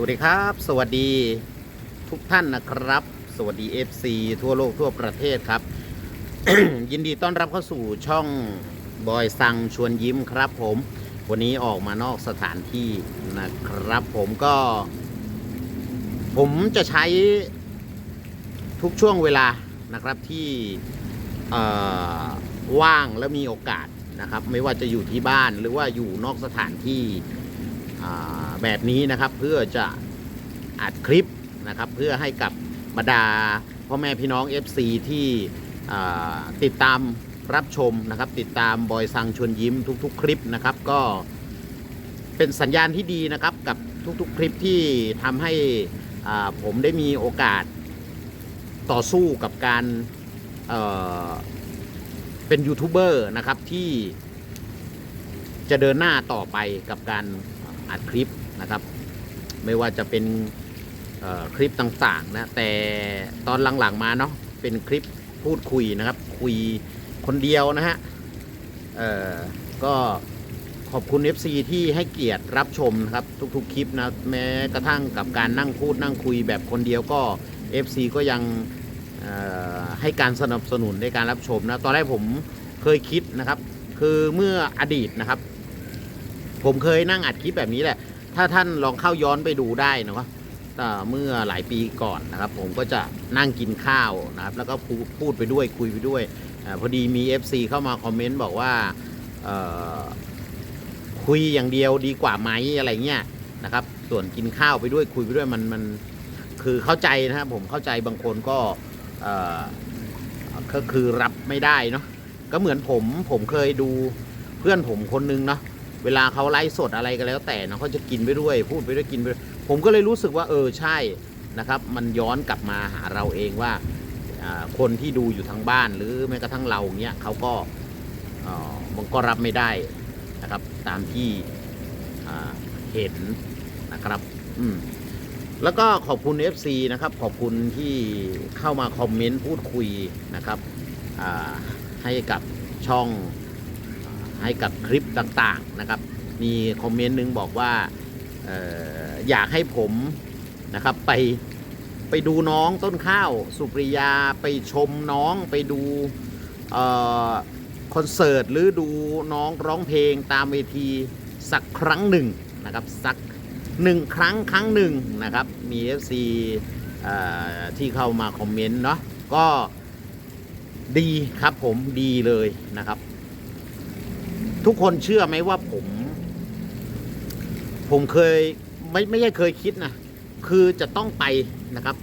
วัสดีครับ สวัสดีทุกท่านนะครับ สวัสดี FC ทั่วโลกทั่วประเทศครับ ยินดีต้อนรับเข้าสู่ช่องบอยซังชวนยิ้มครับผม วันนี้ออกมานอกสถานที่นะครับผมก็ ผมจะใช้ทุกช่วงเวลานะครับที่ว่างและมีโอกาสนะครับ ไม่ว่าจะอยู่ที่บ้านหรือว่าอยู่นอกสถานที่ แบบนี้นะครับเพื่อจะอัดคลิปนะครับเพื่อให้กับบรรดาพ่อแม่พี่น้อง FC ที่อ่ติดตามรับชมนะครับ ติดตามบอยซังชวนยิ้มทุก ๆ คลิปนะครับ ก็เป็นสัญญาณที่ดีนะครับกับทุกๆ คลิปที่ทำให้ผมได้มีโอกาสต่อสู้กับการเเป็นยูทูบเบอร์นะครับที่จะเดินหน้าต่อไปกับการ อัดคลิปนะครับ ไม่ว่าจะเป็นคลิปต่างๆนะแต่ตอนหลังๆมาเนาะเป็นคลิปพูดคุยนะครับ คุยคนเดียวนะฮะก็ขอบคุณ FC ที่ให้เกียรติรับชมนะครับ ทุกๆคลิปนะแม้กระทั่งกับการนั่งพูดนั่งคุยแบบคนเดียวก็ FC ก็ยังให้การสนับสนุนในการรับชมนะตอนแรกผมเคยคิดนะครับ คือเมื่ออดีตนะครับ ผมเคยนั่งอัดคลิปแบบนี้แหละ ถ้าท่านลองเข้าย้อนไปดูได้นะครับเอ่อเมื่อหลายปีก่อนนะครับ ผมก็จะนั่งกินข้าวนะครับ แล้วก็พูดไปด้วยคุยไปด้วยอพอดีมี FC เข้ามาคอมเมนต์บอกว่าคุยอย่างเดียวดีกว่าไหมอะไรเงี้ยนะครับ ส่วนกินข้าวไปด้วยคุยไปด้วยมันมันคือเข้าใจนะครับผมเข้าใจบางคนก็ก็คือรับไม่ได้เนาะก็เหมือนผมผมเคยดูเพื่อนผมคนนึงเนาะ เวลาเขาไลฟ์สดอะไรก็แล้วแต่เนาะเขาจะกินไปด้วย พูดไปด้วยกินไปด้วยผมก็เลยรู้สึกว่าเออใช่นะครับ มันย้อนกลับมาหาเราเองว่าคนที่ดูอยู่ทางบ้านหรือแม้กระทั่งเราเนี้ยเขาก็มันก็รับไม่ได้นะครับ ตามที่เห็นนะครับอืมแล้วก็ขอบคุณ FC นะครับ ขอบคุณที่เข้ามาคอมเมนต์พูดคุยนะครับให้กับช่อง ให้กับคลิปต่างๆนะครับ มีคอมเมนต์หนึงบอกว่าอออยากให้ผมนะครับไปไปดูน้องต้นข้าวสุปริยาไปชมน้องไปดูคอนเสิร์ตหรือดูน้องร้องเพลงตามเวทีสักครั้งหนึ่งนะครับสักหนึ่งครั้งครั้งหนึ่งนะครับมี FC เอ่อที่เข้ามาคอมเมนต์เนาะก็ดีครับผมดีเลยนะครับ ทุกคนเชื่อไหมว่าผม ผมเคยไม่ไม่ใช่เคยคิดนะคือจะต้องไปนะครับ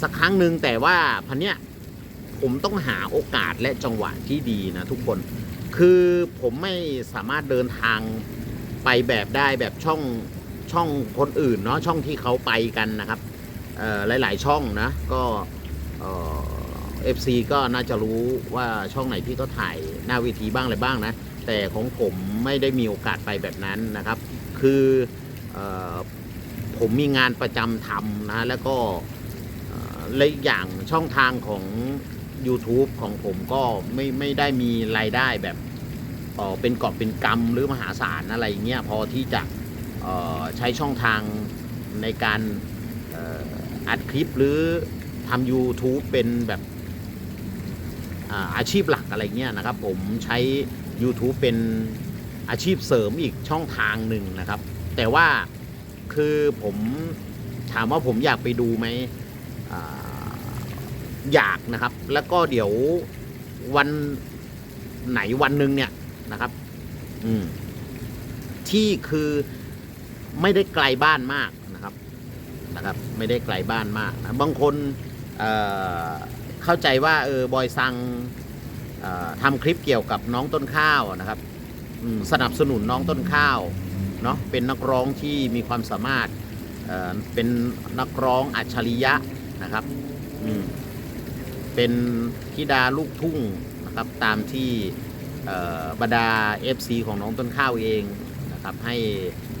สักครั้งหนึ่งแต่ว่าพันเนี้ยผมต้องหาโอกาสและจังหวะที่ดีนะทุกคน คือผมไม่สามารถเดินทางไปแบบได้แบบช่องช่องคนอื่นเนาะช่องที่เขาไปกันนะครับหลาย ๆ ช่องนะก็เอ่อ FC ก็น่าจะรู้ว่าช่องไหนที่เขาถ่ายหน้าเวทีบ้างอะไรบ้างนะ แต่ของผมไม่ได้มีโอกาสไปแบบนั้นนะครับ คืออผมมีงานประจำทำนะแล้วก็และอีกอย่างช่องทางของ YouTube ของผมก็ไม่ไม่ได้มีรายได้แบบเเป็นกอบเป็นกำหรือมหาศาลอะไรเงี้ยพอที่จะใช้ช่องทางในการอ,อัดคลิปหรือทำ YouTube เป็นแบบอาชีพหลักอะไรเงี้ยนะครับ ผมใช้ YouTube เป็นอาชีพเสริมอีกช่องทางหนึ่งนะครับ แต่ว่าคือผมถามว่าผมอยากไปดูไหมออยากนะครับ แล้วก็เดี๋ยววันไหนวันหนึ่งเนี่ยนะครับ อืมที่คือไม่ได้ไกลบ้านมากนะครับนะครับ ไม่ได้ไกลบ้านมากนะบางคนเเข้าใจว่าเออบอยซัง ทำคลิปเกี่ยวกับน้องต้นข้าวนะครับสนับสนุนน้องต้นข้าวเนาะเป็นนักร้องที่มีความสามารถเเป็นนักร้องอัจฉริยะนะครับเป็นธิดาลูกทุ่งนะครับตามที่บรรดา FC ของน้องต้นข้าวเองนะครับให้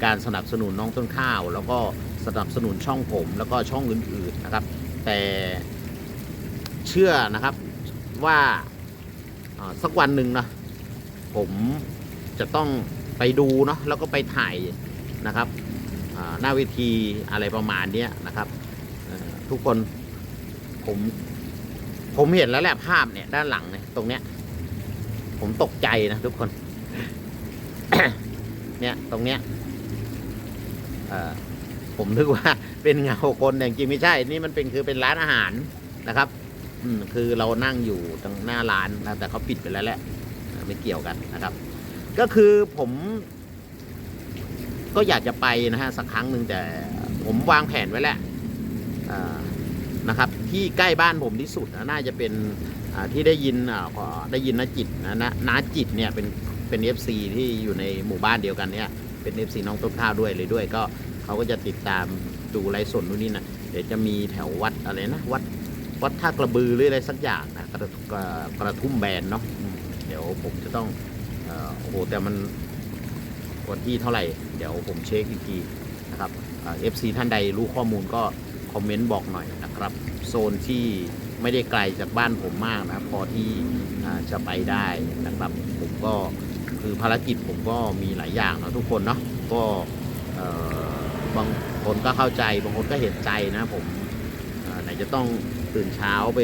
การสนับสนุนน้องต้นข้าว แล้วก็สนับสนุนช่องผมแล้วก็ช่องอื่นๆนะครับ แต่เชื่อนะครับว่า สักวันหนึ่งนะผมจะต้องไปดูเนาะแล้วก็ไปถ่ายนะครับหน้าเวทีอะไรประมาณนี้นะครับทุกคนผมผมเห็นแล้วแหละภาพเนี่ยด้านหลังเนี่ยตรงเนี้ย ผมตกใจนะทุกคน เนี่ยตรงเนี้ยผมนึกว่าเป็นเงาคนแต่จริงไม่ใช่ นี่มันเป็นคือเป็นร้านอาหารนะครับ อืมคือเรานั่งอยู่ตรงหน้าร้านนะแต่เขาปิดไปแล้วแหละไม่เกี่ยวกันนะครับ ก็คือผม ก็อยากจะไปนะฮะสักครั้งหนึ่งแต่ผมวางแผนไว้แล้วนะครับ ที่ใกล้บ้านผมที่สุดนะน่าจะเป็นที่ได้ยินได้ยินนาจิตนะนาจิตเนี่ยเป็นเป็น FC ที่อยู่ในหมู่บ้านเดียวกันเนี่ยเป็น FC น้องต้นข้าวด้วยเลยด้วย ก็เขาก็จะติดตามดูไลฟ์สดนู่นนี่นะเดี๋ยวจะมีแถววัดอะไรนะวัด วัดท่ากระบือหรืออะไรสักอย่างนะกระกระกระทุ่มแบนเนาะเดี๋ยวผมจะต้องอโอ้โหแต่มันวันที่เท่าไหร่ เดี๋ยวผมเช็คอีกทีนะครับเอฟซีท่านใดรู้ข้อมูลก็คอมเมนต์บอกหน่อยนะครับ โซนที่ไม่ได้ไกลจากบ้านผมมากนะพอที่จะไปได้นะครับผมก็คือภารกิจผมก็มีหลายอย่างนะทุกคนเนาะก็บางคนก็เข้าใจบางคนก็เห็นใจนะผมไหนจะต้อง ตื่นเช้าไป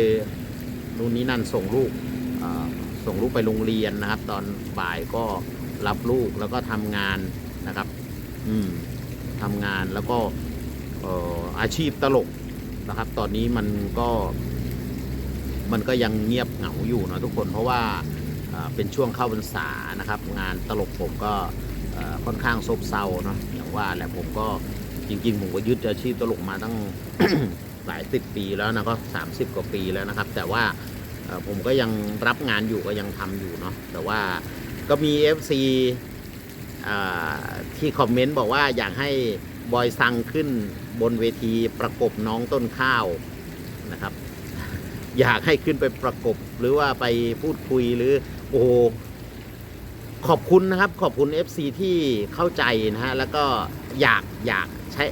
นู่นนี่นั่นส่งลูกส่งลูกไปโรงเรียนนะครับ ตอนบ่ายก็รับลูกแล้วก็ทำงานนะครับ อืมทำงานแล้วก็ออาชีพตลกนะครับ ตอนนี้มันก็ มันก็ยังเงียบเหงาอยู่นะทุกคนเพราะว่าเป็นช่วงเข้าพรรษานะครับ งานตลกผมก็ค่อนข้างซบเซาเนาะอย่างว่าแหละผมก็จริงๆ ผมก็ยึดอาชีพตลกมาตั้ง หลายสิบปีแล้วนะก็สามสิบกว่าปีแล้วนะครับ แต่ว่าผมก็ยังรับงานอยู่ก็ยังทำอยู่เนาะแต่ว่าก็มี FC ที่คอมเมนต์บอกว่าอยากให้บอยซังขึ้นบนเวทีประกบน้องต้นข้าวนะครับ อยากให้ขึ้นไปประกบหรือว่าไปพูดคุยหรือโอ้โหขอบคุณนะครับ ขอบคุณ FC ที่เข้าใจนะฮะแล้วก็อยากอยากใช้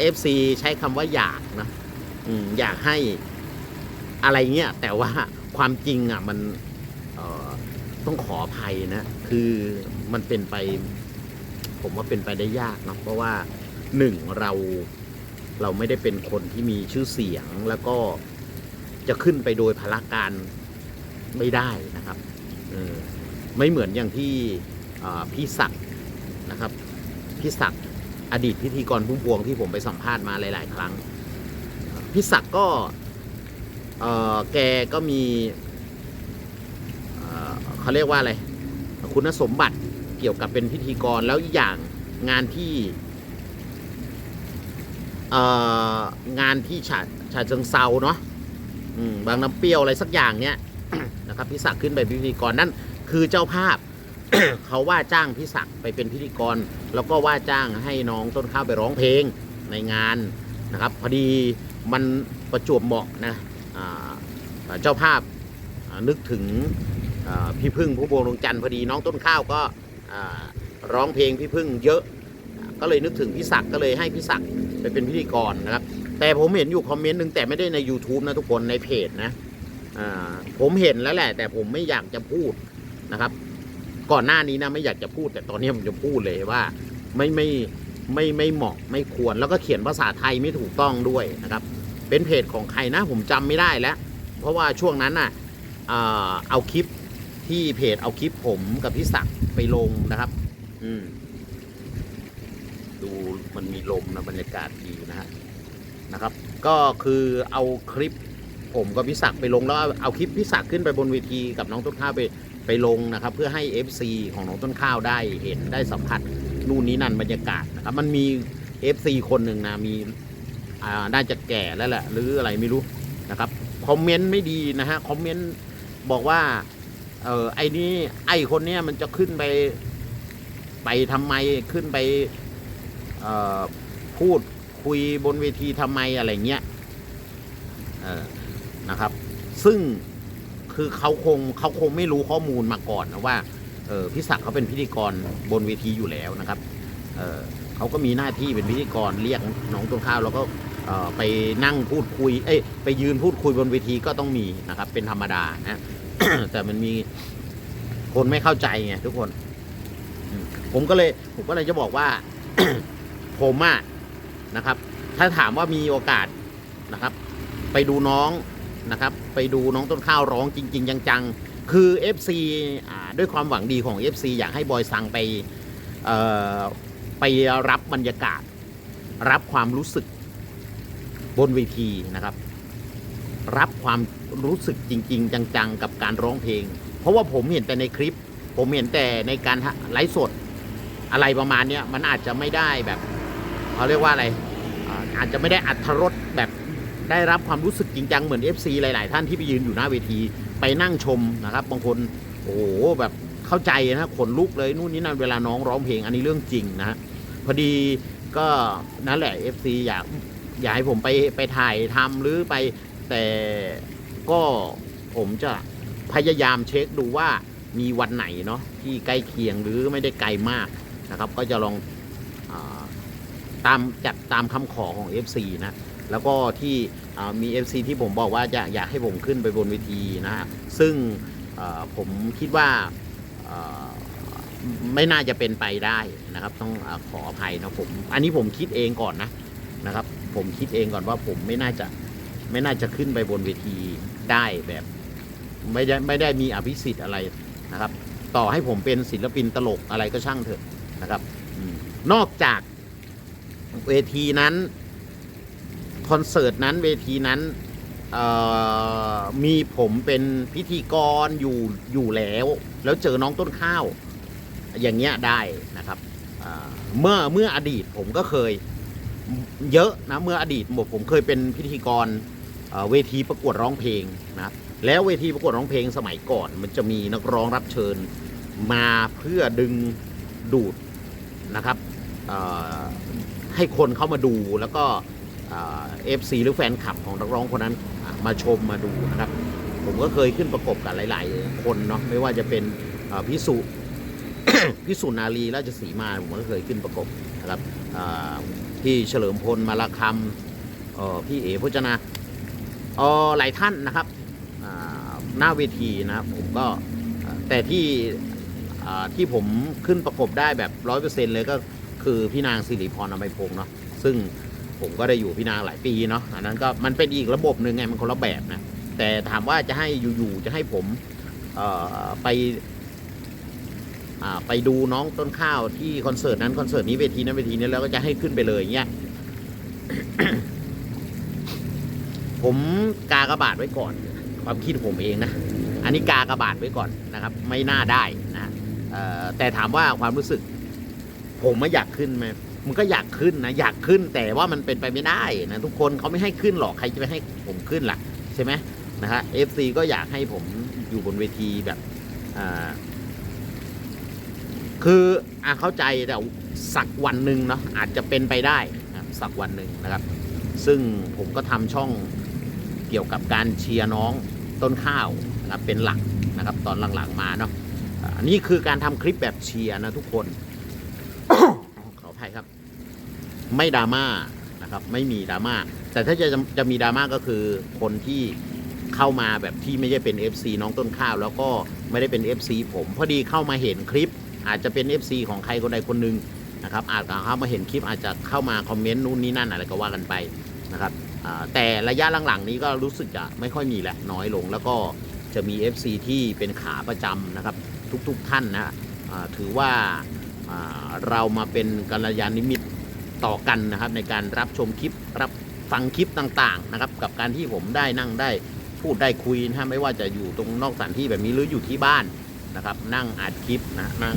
เอฟใช้คำว่าอยากนะ อยากให้อะไรเงี้ยแต่ว่าความจริงอะมันต้องขออภัยนะ คือมันเป็นไป ผมว่าเป็นไปได้ยากเนาะเพราะว่าหนึ่งเราเราไม่ได้เป็นคนที่มีชื่อเสียงแล้วก็จะขึ้นไปโดยพละการไม่ได้นะครับไม่เหมือนอย่างที่พี่ศักดิ์นะครับพี่ศักดิ์อดีตพิธีกรพุ่มพวงที่ผมไปสัมภาษณ์มาหลาย ๆ ครั้ง พี่ศักดิ์ก็แกก็มีเขาเรียกว่าอะไร คุณสมบัติเกี่ยวกับเป็นพิธีกรแล้วอีอย่างงานที่งานที่ฉาฉาเชิงเซาเนาะบางน้ำเปรี้ยวอะไรสักอย่างเนี้ยนะครับพี่ศักขึ้นไปพิธีกรนั่นคือเจ้าภาพ เขาว่าจ้างพี่ศักไปเป็นพิธีกร แล้วก็ว่าจ้างให้น้องต้นข้าวไปร้องเพลงในงานนะครับ พอดี มันประจวบเหมาะนะเจ้าภาพนึกถึงพี่พึ่งผู้บวงดวงจันทร์พอดีน้องต้นข้าวก็ร้องเพลงพี่พึ่งเยอะ ก็เลยนึกถึงพี่ศักดิ์ก็เลยให้พี่ศักดิ์ไปเป็นพิธีกรนะครับ แต่ผมเห็นอยู่คอมเมนต์หนึ่งแต่ไม่ได้ใน YouTube นะทุกคนในเพจนะผมเห็นแล้วแหละ แต่ผมไม่อยากจะพูดนะครับ ก่อนหน้านี้นะไม่อยากจะพูด แต่ตอนนี้ผมจะพูดเลยว่าไม่ไม่ไม่ไม่เหมาะไม่ควรแล้วก็เขียนภาษาไทยไม่ถูกต้องด้วยนะครับ เป็นเพจของใครนะผมจำไม่ได้แล้ว เพราะว่าช่วงนั้นน่ะเอาคลิปที่เพจเอาคลิปผมกับพี่ศักดิ์ไปลงนะครับ อืมดูมันมีลมนะบรรยากาศดีนะฮะนะครับ ก็คือเอาคลิปผมกับพี่ศักดิ์ไปลงแล้วเอาคลิปพี่ศักดิ์ขึ้นไปบนเวทีกับน้องต้นข้าวไปไปลงนะครับ เพื่อให้ FC ของน้องต้นข้าวได้เห็นได้สัมผัสนู่นนี้นั่นบรรยากาศนะครับมันมี FC คนหนึ่งนะมี น่าจะแก่แล้วแหละหรืออะไรไม่รู้นะครับคอมเมนต์ไม่ดีนะฮะคอมเมนต์บอกว่าเออไอ้นี่ไอ้คนเนี้ยมันจะขึ้นไป ไปทำไมขึ้นไปเอ่อพูดคุยบนเวทีทำไมอะไรเงี้ยเออนะครับ ซึ่งคือเขาคงเขาคงไม่รู้ข้อมูลมาก่อนนะว่าเออพี่ศักดิ์เขาเป็นพิธีกรบนเวทีอยู่แล้วนะครับเออเขาก็มีหน้าที่เป็นพิธีกรเรียกน้องต้นข้าวแล้วก็ ไปนั่งพูดคุย เอ้ยไปยืนพูดคุยบนเวทีก็ต้องมีนะครับ เป็นธรรมดานะแต่มันมีคนไม่เข้าใจไงทุกคน ผมก็เลยผมก็เลยจะบอกว่า ผมอะนะครับ ถ้าถามว่ามีโอกาสนะครับ ไปดูน้องนะครับ ไปดูน้องต้นข้าวร้องจริง ๆ จังๆ คือ FC อ่าด้วยความหวังดีของ FC อยากให้บอยซังไปไปรับบรรยากาศ รับความรู้สึก บนเวทีนะครับ รับความรู้สึกจริง ๆ จังๆ กับการร้องเพลง เพราะว่าผมเห็นแต่ในคลิป ผมเห็นแต่ในการไลฟ์สดอะไรประมาณนี้มันอาจจะไม่ได้แบบเขาเรียกว่าอะไรอาจจะไม่ได้อัธรสแบบได้รับความรู้สึกจริงจังเหมือน FC หลาย ๆ ท่านที่ไปยืนอยู่หน้าเวทีไปนั่งชมนะครับบางคนโอ้โหแบบเข้าใจนะขนลุกเลยนู่นนี่นั่นเวลาน้องร้องเพลงอันนี้เรื่องจริงนะฮะพอดีก็นั่นแหละ FC อยาก อยากให้ผมไปไปถ่ายทำหรือไปแต่ก็ผมจะพยายามเช็คดูว่ามีวันไหนเนาะที่ใกล้เคียงหรือไม่ได้ไกลมากนะครับ ก็จะลองอตามจัดตามคำขอของ FC นะแล้วก็ที่มี FC ที่ผมบอกว่าจะอยากให้ผมขึ้นไปบนเวทีนะฮะซึ่งผมคิดว่าไม่น่าจะเป็นไปได้นะครับ ต้องอขออภัยนะผม อันนี้ผมคิดเองก่อนนะนะครับ ผมคิดเองก่อนว่าผมไม่น่าจะไม่น่าจะขึ้นไปบนเวทีได้แบบ ไม่ได้ไม่ได้มีอภิสิทธิ์อะไรนะครับ ต่อให้ผมเป็นศิลปินตลกอะไรก็ช่างเถอะนะครับอนอกจากเวทีนั้นคอนเสิร์ตนั้นเวทีนั้นมีผมเป็นพิธีกรอยู่อยู่แล้ว แล้วเจอน้องต้นข้าว อย่างเงี้ยได้นะครับเมื่อเมื่ออดีตผมก็เคย เยอะนะเมื่ออดีตผมเคยเป็นพิธีกรเเวทีประกวดร้องเพลงนะแล้วเวทีประกวดร้องเพลงสมัยก่อน มันจะมีนักร้องรับเชิญมาเพื่อดึงดูดนะครับให้คนเข้ามาดูแล้วก็เอฟซีหรือแฟนคลับของนักร้องคนนั้นมาชมมาดูนะครับ ผมก็เคยขึ้นประกบกับหลาย ๆ คนเนาะไม่ว่าจะเป็นพิสุพิสุนารีราชสีมาผมก็เคยขึ้นประกบนะครับ พี่เฉลิมพลมาลาคำออพี่เอ๋พจนาเออหลายท่านนะครับอ่าหน้าเวทีนะครับผมก็แต่ที่ที่ผมขึ้นประกบได้แบบร้อยเปอร์เซ็นต์เลยก็คือพี่นางสิริพรอภัยพงศ์เนาะซึ่งผมก็ได้อยู่พี่นางหลายปีเนาะอันนั้นก็มันเป็นอีกระบบหนึ่งไงมันคนละแบบนะแต่ถามว่าจะให้อยู่ๆจะให้ผมออไป ไปดูน้องต้นข้าวที่คอนเสิร์ตนั้นคอนเสิร์ตนี้เวทีนั้นเวทีนี้แล้วก็จะให้ขึ้นไปเลยเงี้ยผมกากระบาดไว้ก่อน ความคิดผมเองนะ อันนี้กากระบาดไว้ก่อนนะครับ ไม่น่าได้นะแต่ถามว่าความรู้สึก ผมไม่อยากขึ้นไหมมันก็อยากขึ้นนะอยากขึ้นแต่ว่ามันเป็นไปไม่ได้นะทุกคนเขาไม่ให้ขึ้นหรอกใครจะไปให้ผมขึ้นล่ะ ใช่ไหมนะฮะเอฟซีก็อยากให้ผมอยู่บนเวทีแบบอ่า คืออะเข้าใจแต่สักวันหนึ่งเนาะอาจจะเป็นไปได้นะสักวันหนึ่งนะครับ ซึ่งผมก็ทำช่องเกี่ยวกับการเชียร์น้องต้นข้าวนะครับเป็นหลักนะครับตอนหลังๆมาเนาะอ่านี่คือการทำคลิปแบบเชียร์นะทุกคนขออภัยครับ ไม่ดราม่านะครับไม่มีดราม่าแต่ถ้าจะจะมีดราม่าก็คือคนที่เข้ามาแบบที่ไม่ได้เป็น FC น้องต้นข้าว แล้วก็ไม่ได้เป็น FC ผมพอดีเข้ามาเห็นคลิป อาจจะเป็น FC ของใครคนใดคนหนึ่งนะครับอาจจะเข้ามาเห็นคลิปอาจจะเข้ามาคอมเมนต์นู่นนี่นั่นอะไรก็ว่ากันไปนะครับแต่ระยะหลังๆนี้ก็รู้สึกจะไม่ค่อยมีแหละน้อยลง แล้วก็จะมี FC ที่เป็นขาประจำนะครับ ทุกๆท่านนะถือว่าเรามาเป็นกัลยาณมิตรต่อกันนะครับในการรับชมคลิปรับฟังคลิปต่างๆนะครับกับการที่ผมได้นั่งได้พูดได้คุยนะไม่ว่าจะอยู่ตรงนอกสถานที่แบบนี้หรืออยู่ที่บ้าน นะครับ นั่งอัดคลิปนะนั่ง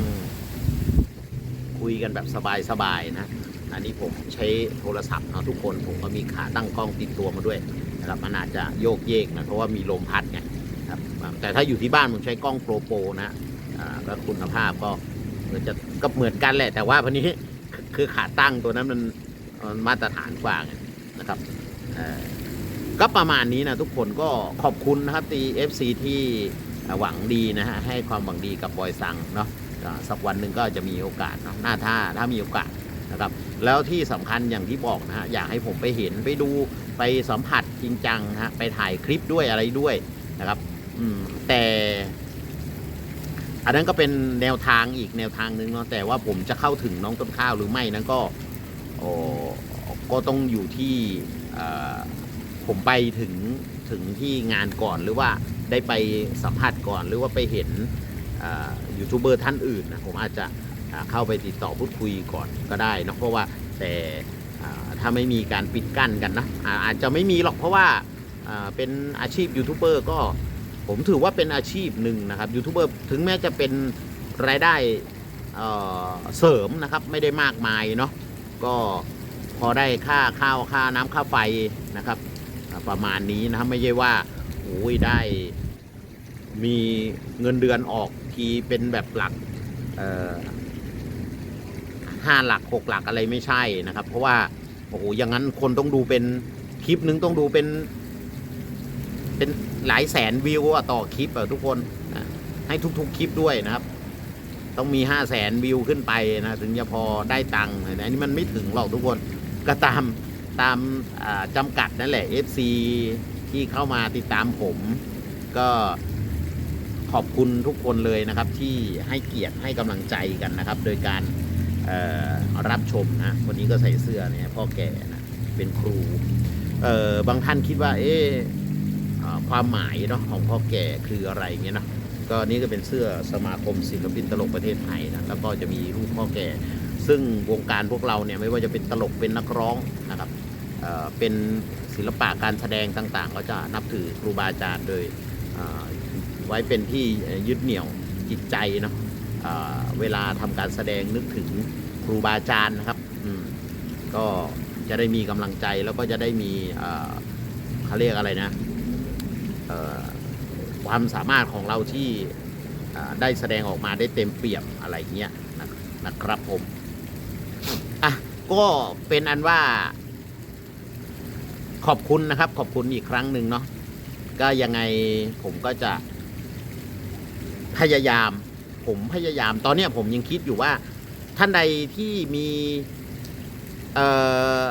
คุยกันแบบสบายๆนะอันนี้ผมใช้โทรศัพท์เนาะทุกคนผมก็มีขาตั้งกล้องติดตัวมาด้วยนะครับมันอาจจะโยกเยกนะเพราะว่ามีลมพัดไงครับแต่ถ้าอยู่ที่บ้านผมใช้กล้องโปรโปรนะก็คุณภาพก็เหมือนจะก็เหมือนกันแหละ แต่ว่าพอนี้คือขาตั้งตัวนั้นมันมาตรฐานกว่างนะครับก็ประมาณนี้นะทุกคนก็ขอบคุณนะครับตี FC ที่ หวังดีนะฮะให้ความหวังดีกับบอยซังเนาะสักวันหนึ่งก็จะมีโอกาสเนาะหน้าท่าถ้ามีโอกาสนะครับแล้วที่สำคัญอย่างที่บอกนะฮะอยากให้ผมไปเห็นไปดูไปสัมผัสจริงจังนะฮะไปถ่ายคลิปด้วยอะไรด้วยนะครับอืมแต่อันนั้นก็เป็นแนวทางอีกแนวทางหนึ่งเนาะแต่ว่าผมจะเข้าถึงน้องต้นข้าวหรือไม่นั้นก็โอ้ก็ต้องอยู่ที่ผมไปถึงถึงที่งานก่อนหรือว่า ได้ไปสัมผัสก่อนหรือว่าไปเห็นยูทูบเบอร์ท่านอื่นนะผมอาจจะเข้าไปติดต่อพูดคุยก่อนก็ได้นะเพราะว่าแต่ถ้าไม่มีการปิดกั้นกันนะอาจจะไม่มีหรอกเพราะว่าเป็นอาชีพยูทูบเบอร์ก็ผมถือว่าเป็นอาชีพหนึ่งนะครับยูทูบเบอร์ถึงแม้จะเป็นรายได้เสริมนะครับไม่ได้มากมายเนาะก็พอได้ค่าข้าวค่าน้ำค่าไฟนะครับ ประมาณนี้นะครับไม่ใช่ว่าโอ้ยได้มีเงินเดือนออกทีเป็นแบบหลักห้าหลักหกหลักอะไรไม่ใช่นะครับ เพราะว่าโอ้โหอย่างนั้นคนต้องดูเป็นคลิปหนึงต้องดูเป็น เป็นหลายแสนวิวอะต่อคลิปอะทุกคนนะให้ทุก ๆ คลิปด้วยนะครับ ต้องมีห้าแสนวิวขึ้นไปนะถึงจะพอได้ตังค์นะอันนี้มันไม่ถึงหรอกทุกคนก็ตาม ตามจำกัดนั่นแหละ FC ที่เข้ามาติดตามผม ก็ขอบคุณทุกคนเลยนะครับที่ให้เกียรติให้กำลังใจกันนะครับ โดยการรับชมนะวันนี้ก็ใส่เสื้อเนี่ยพ่อแก่นะเป็นครูเอ่อบางท่านคิดว่า เอ๊ะอ่าความหมายเนาะของพ่อแก่คืออะไรเงี้ยเนาะก็นี่ก็เป็นเสื้อสมาคมศิลปินตลกประเทศไทยนะแล้วก็จะมีรูปพ่อแก่ ซึ่งวงการพวกเราเนี่ยไม่ว่าจะเป็นตลกเป็นนักร้องนะครับ เป็นศิลปะการแสดงต่างๆ ก็จะนับถือครูบาอาจารย์โดยไว้เป็นที่ยึดเหนี่ยวจิตใจเนาะเเวลาทำการแสดงนึกถึงครูบาอาจารย์นะครับก็จะได้มีกำลังใจแล้วก็จะได้มีเขาเรียกอะไรนะความสามารถของเราที่ได้แสดงออกมาได้เต็มเปี่ยมอะไรเงี้ยนะครับผมอะก็เป็นอันว่า ขอบคุณนะครับ ขอบคุณอีกครั้งหนึ่งเนาะก็ยังไงผมก็จะ พยายาม ผมพยายาม ตอนเนี้ยผมยังคิดอยู่ว่า ท่านใดที่มีเอ่อ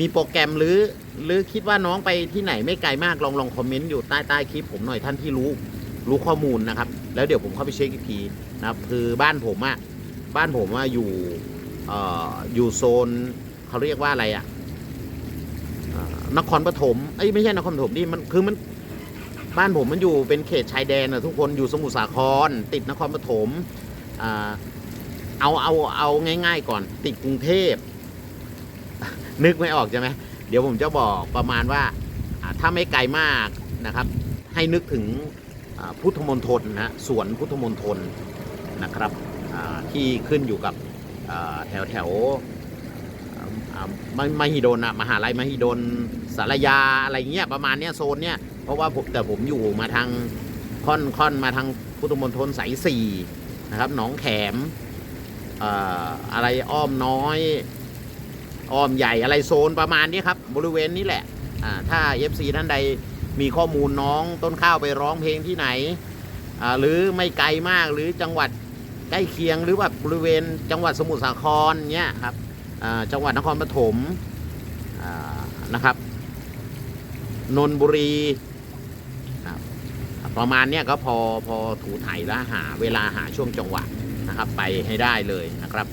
มีโปรแกรมหรือ หรือคิดว่าน้องไปที่ไหนไม่ไกลมากลองลองคอมเมนต์อยู่ใต้ใต้คลิปผมหน่อยท่านที่รู้รู้ข้อมูลนะครับ แล้วเดี๋ยวผมเข้าไปเช็คอีกทีนะครับ คือบ้านผมอะบ้านผมอะอยู่เอ่ออยู่โซนเขาเรียกว่าอะไรอะ นครปฐมเอ้ไม่ใช่นครปฐมนี่มันคือมันบ้านผมมันอยู่เป็นเขตชายแดนอะทุกคนอยู่สมุทรสาคร ติดนครปฐมอ่าเอาเอาเอาง่าย ๆ ก่อน ติดกรุงเทพ นึกไม่ออกใช่ไหมเดี๋ยวผมจะบอกประมาณว่าถ้าไม่ไกลมากนะครับ ให้นึกถึงพุทธมณฑลนะสวนพุทธมณฑลนะครับที่ขึ้นอยู่กับแถวแถว มมหิดลอะมหาลัยมหิดลสารยาอะไรเงี้ยประมาณเนี้ยโซนเนี้ยเพราะว่าผมแต่ผมอยู่มาทางค่อนค่อนมาทางพุทธมณฑลสายสี่นะครับหนองแขมอะไรอ้อมน้อย อ้อมใหญ่อะไรโซนประมาณนี้ครับ บริเวณนี้แหละอ่าถ้า FC ท่านใดมีข้อมูลน้องต้นข้าวไปร้องเพลงที่ไหน หรือไม่ไกลมากหรือจังหวัดใกล้เคียงหรือว่าบริเวณจังหวัดสมุทรสาครเนี้ยครับ จังหวัดนครปฐมนะครับนนทบุรีประมาณเนี้ยก็พอพอถูไถแล้วหาเวลาหาช่วงจังหวะนะครับ ไปให้ได้เลยนะครับ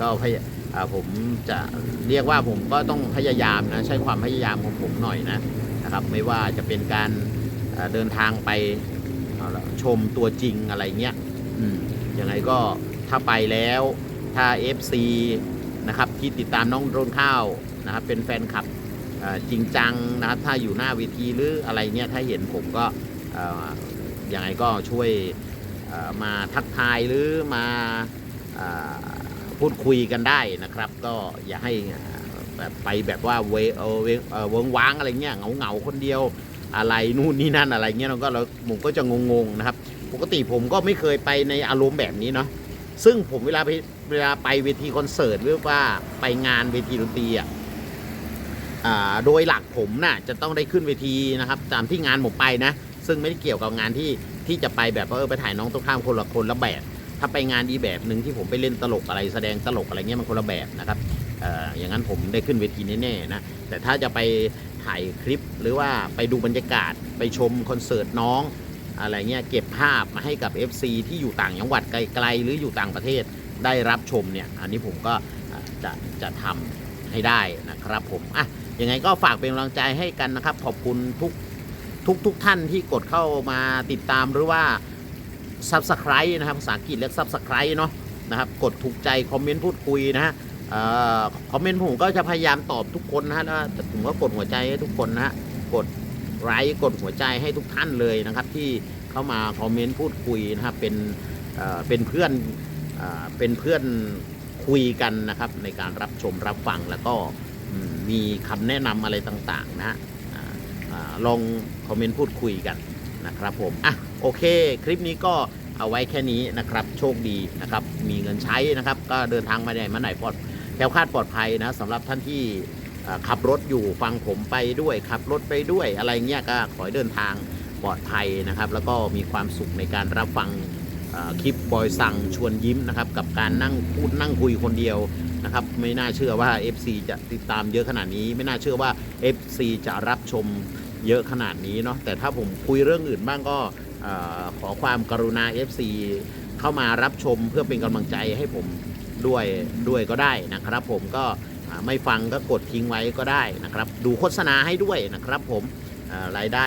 ก็พยาผมจะเรียกว่าผมก็ต้องพยายามนะใช้ความพยายามของผมหน่อยนะนะครับ ไม่ว่าจะเป็นการเดินทางไปชมตัวจริงอะไรเงี้ยอืมยังไงก็ถ้าไปแล้วถ้า FC นะครับที่ติดตามน้องโดนข้าวนะครับเป็นแฟนคลับจริงจังนะครับถ้าอยู่หน้าเวทีหรืออะไรเนี่ยถ้าเห็นผมก็เอ่อยังไงก็ช่วยมาทักทายหรือมาอพูดคุยกันได้นะครับ ก็อย่าให้แบบไปแบบว่าเวเอเวเออเวิงว้างอะไรเงี้ยเหงาเหงาคนเดียวอะไรนู่นนี่นั่นอะไรเงี้ยเราก็เราผมก็จะงงๆนะครับ ปกติผมก็ไม่เคยไปในอารมณ์แบบนี้เนาะซึ่งผมเวลาไป เวลาไปเวทีคอนเสิร์ตหรือว่าไปงานเวทีดนตรีอะโดยหลักผมน่ะจะต้องได้ขึ้นเวทีนะครับ ตามที่งานผมไปนะ ซึ่งไม่ได้เกี่ยวกับงานที่ที่จะไปแบบว่าเออไปถ่ายน้องตรงข้ามคนละคนละแบบ ถ้าไปงานดีแบบหนึ่งที่ผมไปเล่นตลกอะไรแสดงตลกอะไรเงี้ยมันคนละแบบนะครับเอ่ออย่างนั้นผมได้ขึ้นเวทีแน่ๆนะแต่ถ้าจะไปถ่ายคลิปหรือว่าไปดูบรรยากาศไปชมคอนเสิร์ตน้องอะไรเงี้ยเก็บภาพมาให้กับ FC ที่อยู่ต่างจังหวัดไกลๆหรืออยู่ต่างประเทศ ได้รับชมเนี่ยอันนี้ผมก็จะจะทำให้ได้นะครับผมอะยังไงก็ฝากเป็นกำลังใจให้กันนะครับ ขอบคุณทุกทุกทุกท่านที่กดเข้ามาติดตามหรือว่า Subscribe นะครับภาษาอังกฤษเรียก Subscribe เนาะนะครับกดถูกใจคอมเมนต์พูดคุยนะฮะคอมเมนต์ผมก็จะพยายามตอบทุกคนนะฮะแต่ผมก็กดหัวใจให้ทุกคนนะฮะกดไลค์กดหัวใจให้ทุกท่านเลยนะครับ ที่เข้ามาคอมเมนต์พูดคุยนะครับเป็นเเป็นเพื่อน เป็นเพื่อนคุยกันนะครับ ในการรับชมรับฟังแล้วก็มีคำแนะนำอะไรต่างๆนะฮะลองคอมเมนต์พูดคุยกันนะครับผมอะโอเค คลิปนี้ก็เอาไว้แค่นี้นะครับ โชคดีนะครับ มีเงินใช้นะครับ ก็เดินทางมาไหนมาไหนปลอดแคล้วคลาดปลอดภัยนะสำหรับท่านที่ขับรถอยู่ฟังผมไปด้วย ขับรถไปด้วยอะไรเงี้ยก็ขอให้เดินทางปลอดภัยนะครับ แล้วก็มีความสุขในการรับฟัง คลิปบอยสั่งชวนยิ้มนะครับกับการนั่งพูดนั่งคุยคนเดียวนะครับไม่น่าเชื่อว่า FC จะติดตามเยอะขนาดนี้ ไม่น่าเชื่อว่า FC จะรับชมเยอะขนาดนี้เนาะแต่ถ้าผมคุยเรื่องอื่นบ้างก็ขอความกรุณา FC เข้ามารับชมเพื่อเป็นกำลังใจให้ผมด้วยด้วยก็ได้นะครับผมก็ไม่ฟังก็กดทิ้งไว้ก็ได้นะครับ ดูโฆษณาให้ด้วยนะครับผมรายได้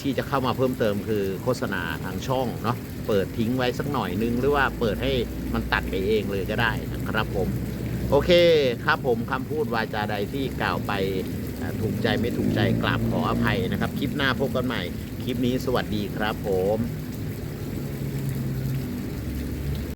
ที่จะเข้ามาเพิ่มเติมคือโฆษณาทางช่องเนาะ เปิดทิ้งไว้สักหน่อยนึง หรือว่าเปิดให้มันตัดไปเองเลยก็ได้นะครับผม โอเคครับผมคำพูดวาจาใดที่กล่าวไปถูกใจไม่ถูกใจกราบขออภัยนะครับ คลิปหน้าพบกันใหม่ คลิปนี้สวัสดีครับผม